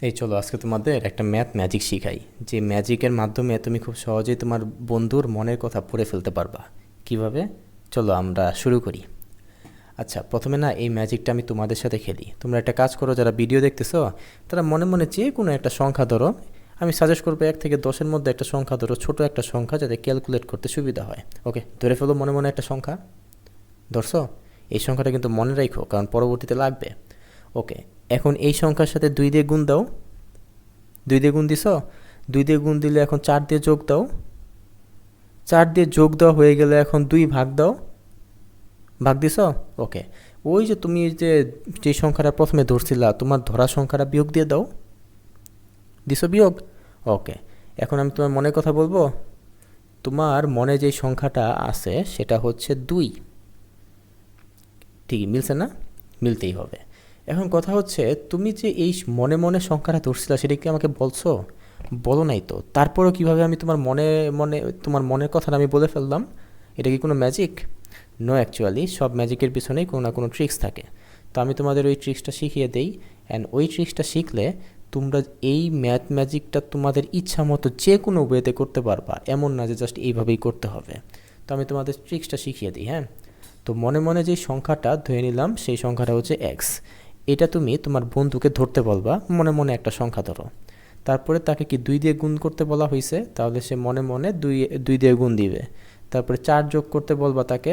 এই চলো, আজকে তোমাদের একটা ম্যাথ ম্যাজিক শিখাই। যে ম্যাজিকের মাধ্যমে তুমি খুব সহজেই তোমার বন্ধুর মনের কথা পড়ে ফেলতে পারবা। কীভাবে? চলো, আমরা শুরু করি। আচ্ছা প্রথমে না, এই ম্যাজিকটা আমি তোমাদের সাথে খেলি। তোমরা একটা কাজ করো, যারা ভিডিও দেখতেছো, তারা মনে মনে যে কোনো একটা সংখ্যা ধরো। আমি সাজেস্ট করব এক থেকে দশের মধ্যে একটা সংখ্যা ধরো, ছোট একটা সংখ্যা, যাতে ক্যালকুলেট করতে সুবিধা হয়। ওকে ধরে ফেলো মনে মনে একটা সংখ্যা। ধরছো? এই সংখ্যাটা কিন্তু মনে রাখো, কারণ পরবর্তীতে লাগবে। ওকে এখন এই সংখ্যার সাথে দুই দিয়ে গুণ দাও। দুই দিয়ে গুণ দিছ? দুই দিয়ে গুণ দিলে এখন চার দিয়ে যোগ দাও। চার দিয়ে যোগ দেওয়া হয়ে গেলে এখন দুই ভাগ দাও। ভাগ দিছ? ওকে। ওই যে তুমি যে যে সংখ্যাটা প্রথমে ধরছিলা, তোমার ধরা সংখ্যাটা বিয়োগ দিয়ে দাও। দিছ বিয়োগ? ওকে। এখন আমি তোমার মনের কথা বলব। তোমার মনে যে সংখ্যাটা আছে, সেটা হচ্ছে দুই। ঠিকই, মিলছে না? মিলতেই হবে। এখন কথা হচ্ছে, তুমি যে এই মনে মনে সংখ্যাটা ধরছিলা, সেটা কি আমাকে বলছো? বলো নাই তো। তারপরেও কীভাবে আমি তোমার মনে মনে, তোমার মনের কথাটা আমি বলে ফেললাম? এটা কি কোনো ম্যাজিক নো অ্যাকচুয়ালি সব ম্যাজিকের পিছনেই কোনো না কোনো ট্রিক্স থাকে। তো আমি তোমাদের ওই ট্রিক্সটা শিখিয়ে দেই। অ্যান্ড ওই ট্রিক্সটা শিখলে তোমরা এই ম্যাথ ম্যাজিকটা তোমাদের ইচ্ছা মতো যে কোনো ওয়েতে করতে পারবা। এমন না যে জাস্ট এইভাবেই করতে হবে। তো আমি তোমাদের ট্রিক্সটা শিখিয়ে দিই হ্যাঁ? তো মনে মনে যে সংখ্যাটা ধরে নিলাম, সেই সংখ্যাটা হচ্ছে এক্স এটা তুমি তোমার বন্ধুকে ধরতে বলবা, মনে মনে একটা সংখ্যা ধরো। তারপরে তাকে কি দুই দিয়ে গুণ করতে বলা হয়েছে তাহলে সে মনে মনে দুই দুই দিয়ে গুণ দিবে। তারপরে চার যোগ করতে বলবা তাকে।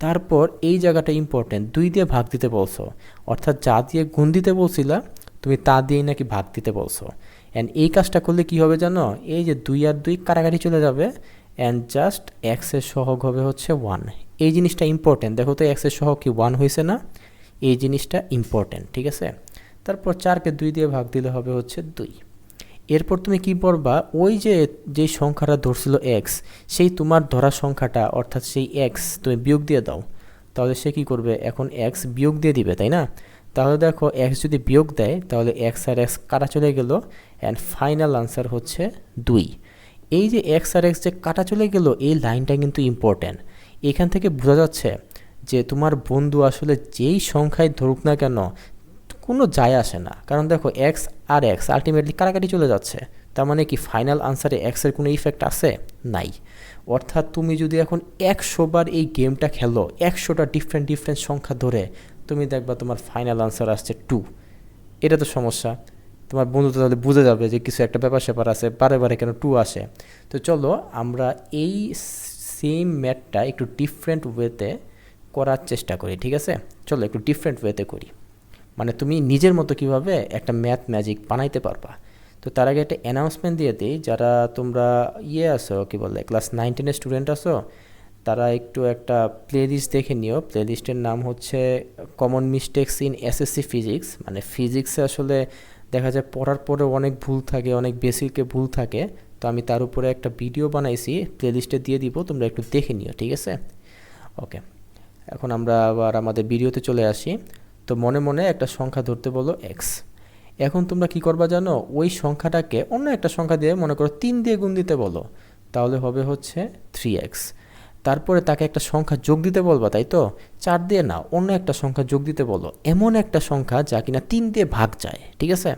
তারপর এই জায়গাটা ইম্পর্টেন্ট দুই দিয়ে ভাগ দিতে বলছো। অর্থাৎ যা দিয়ে গুণ দিতে বলছিলা, তুমি তা দিয়েই নাকি ভাগ দিতে বলছো। অ্যান্ড এই কাজটা করলে কি হবে জানো? এই যে দুই আর দুই কারাগারি চলে যাবে। অ্যান্ড জাস্ট এক্সের সহগ হবে হচ্ছে ওয়ান এই জিনিসটা ইম্পর্টেন্ট দেখো তো এক্সের সহগ কি ওয়ান হয়েছে না? এই জিনিসটা ইম্পর্টেন্ট ঠিক আছে? তারপর চারকে দুই দিয়ে ভাগ দিলে হবে হচ্ছে দুই। এরপর তুমি কি পড়বা? ওই যে যেই সংখ্যাটা ধরছিল এক্স সেই তোমার ধরা সংখ্যাটা, অর্থাৎ সেই এক্স তুমি বিয়োগ দিয়ে দাও। তাহলে সে কি করবে? এখন এক্স বিয়োগ দিয়ে দিবে, তাই না? তাহলে দেখো এক্স যদি বিয়োগ দেয়, তাহলে এক্স আর এক্স কাটা চলে গেল অ্যান্ড ফাইনাল আনসার হচ্ছে দুই। এই যে এক্স আর এক্স যে কাটা চলে গেল, এই লাইনটা কিন্তু ইম্পর্ট্যান্ট এখান থেকে বোঝা যাচ্ছে যে তোমার বন্ধু আসলে যেই সংখ্যায় ধরুক না কেন, কোনো যায় আসে না। কারণ দেখো এক্স আর এক্স আলটিমেটলি কারাকাটি চলে যাচ্ছে? তার মানে কি ফাইনাল আনসারে এক্সের কোনো ইফেক্ট আছে? নাই। অর্থাৎ তুমি যদি এখন একশো বার এই গেমটা খেলো, একশোটা ডিফারেন্ট ডিফারেন্ট সংখ্যা ধরে, তুমি দেখবা তোমার ফাইনাল আনসার আসছে টু এটা তো সমস্যা। তোমার বন্ধু তো তাহলে বুঝে যাবে যে কিছু একটা ব্যাপার স্যাপার আছে, বারে বারে কেন টু আসে। তো চলো, আমরা এই সেম ম্যাটটা একটু ডিফারেন্ট ওয়েতে করার চেষ্টা করি, ঠিক আছে? চলো একটু ডিফারেন্ট ওয়েতে করি। মানে তুমি নিজের মতো কীভাবে একটা ম্যাথ ম্যাজিক বানাইতে পারবা? তো তার আগে একটা অ্যানাউন্সমেন্ট দিয়ে দিই, যারা তোমরা ইয়ে আছো, কি বলে ক্লাস নাইন টেনের স্টুডেন্ট আসো তারা একটু একটা প্লেলিস্ট দেখে নিও। প্লেলিস্টের নাম হচ্ছে common mistakes in SSC physics মানে ফিজিক্সে আসলে দেখা যায় পড়ার পরে অনেক ভুল থাকে, অনেক বেসিকে ভুল থাকে। তো আমি তার উপরে একটা ভিডিও বানাইছি প্লে প্লেলিস্টে দিয়ে দিব, তোমরা একটু দেখে নিও, ঠিক আছে? ওকে এখন আমরা আবার আমাদের ভিডিওতে চলে আসি। তো মনে মনে একটা সংখ্যা ধরতে বলো এক্স এখন তোমরা কি করবা জানো? ওই সংখ্যাটাকে অন্য একটা সংখ্যা দিয়ে মনে করো তিন দিয়ে গুণ দিতে বলো। তাহলে হবে হচ্ছে থ্রি এক্স তারপরে তাকে একটা সংখ্যা যোগ দিতে বলবা, তাই তো? চার দিয়ে না, অন্য একটা সংখ্যা যোগ দিতে বলো। এমন একটা সংখ্যা যা কিনা তিন দিয়ে ভাগ যায়, ঠিক আছে?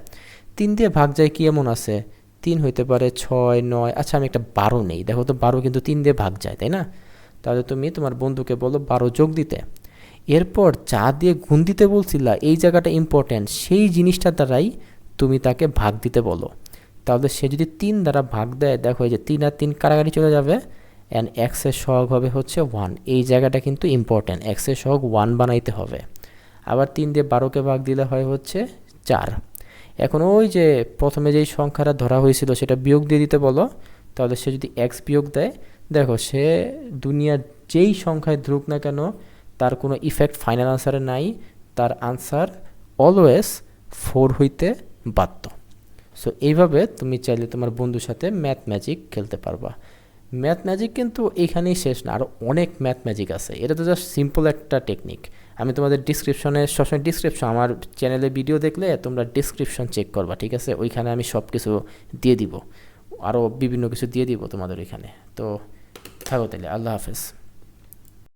তিন দিয়ে ভাগ যায় কি এমন আছে? তিন হইতে পারে ছয়, নয় আচ্ছা আমি একটা বারো নেই। দেখো তো বারো কিন্তু তিন দিয়ে ভাগ যায়, তাই না? তাহলে তুমি তোমার বন্ধুকে বলো, বারো যোগ দিতে। এরপর যা দিয়ে গুণ দিতে বলছিলা, এই জায়গাটা ইম্পর্ট্যান্ট সেই জিনিসটার দ্বারাই তুমি তাকে ভাগ দিতে বলো। তাহলে সে যদি তিন দ্বারা ভাগ দেয়, দেখো যে তিন আর তিন কারাগারি চলে যাবে অ্যান্ড এক্সের সহগ হবে হচ্ছে ওয়ান এই জায়গাটা কিন্তু ইম্পর্ট্যান্ট এক্সের সহগ ওয়ান বানাইতে হবে। আবার তিন দিয়ে বারোকে ভাগ দিলে হয় হচ্ছে চার। এখন ওই যে প্রথমে যেই সংখ্যাটা ধরা হয়েছিল, সেটা বিয়োগ দিয়ে দিতে বলো তাহলে সে যদি এক্স বিয়োগ দেয়, দেখো সে দুনিয়ার যেই সংখ্যায় ধরুক না কেন, তার কোনো ইফেক্ট ফাইনাল আনসারে নাই, তার আনসার অলওয়েজ ফোর হইতে বাধ্য। সো এইভাবে তুমি চাইলে তোমার বন্ধুর সাথে ম্যাথ ম্যাজিক খেলতে পারবা। ম্যাথ ম্যাজিক কিন্তু এখানেই শেষ না আরও অনেক ম্যাথ ম্যাজিক আছে। এটা তো জাস্ট সিম্পল একটা টেকনিক আমি তোমাদের ডিসক্রিপশনে সবসময় ডিসক্রিপশন আমার চ্যানেলে ভিডিও দেখলে তোমরা ডিসক্রিপশন চেক করবা, ঠিক আছে? ওইখানে আমি সব কিছু দিয়ে দিব। আরও বিভিন্ন কিছু দিয়ে দিব তোমাদের এখানে। তো থাকো তাহলে আল্লাহ হাফেজ।